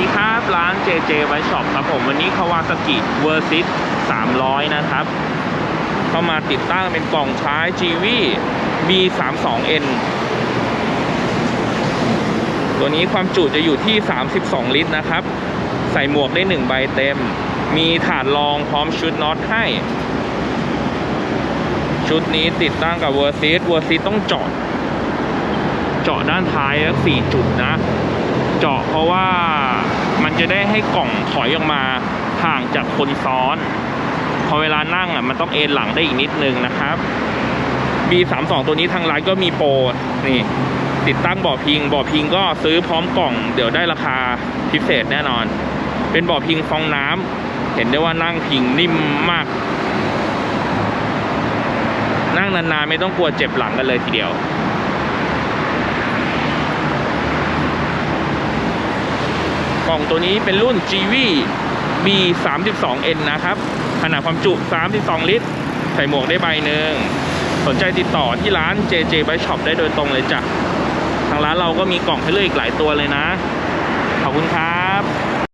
ดีครับร้าน JJ ไวช็อปครับผมวันนี้คาวาซากิเวอร์ซิส300 นะครับ เข้ามาติดตั้งเป็นกล่องใช้ GV B32N ตัวนี้ความจุจะอยู่ที่ 32 ลิตรนะครับ ใส่หมวกได้ 1 ใบเต็ม มีถาดรองพร้อมชุดน็อตให้ ชุดนี้ติดตั้งกับเวอร์ซิสเวอร์ซิสต้องเจาะ เจาะด้านท้ายสี่จุดนะ เจาะเพราะว่ามันจะได้ให้กล่องถอยออกมาห่างจากคนซ้อน พอเวลานั่งอะมันต้องเอนหลังได้อีกนิดนึงนะครับ B32 ตัวนี้ทางร้านก็มีโปรนี่ ติดตั้งบ่อพิงบ่อพิงก็ซื้อพร้อมกล่อง เดี๋ยวได้ราคาพิเศษแน่นอน เป็นบ่อพิงฟองน้ำเห็นได้ว่านั่งพิงนิ่มมาก นั่งนานๆไม่ต้องกลัวเจ็บหลังกันเลยทีเดียว กล่องตัวนี้เป็นรุ่น GV B 3 2 N นะครับ ขนาดความจุ 32 ลิตร ใส่หมวกได้ใบหนึ่ง สนใจติดต่อที่ร้าน JJ Bike Shop ได้โดยตรงเลยจ้ะ ทางร้านเราก็มีกล่องให้เลือกอีกหลายตัวเลยนะ ขอบคุณครับ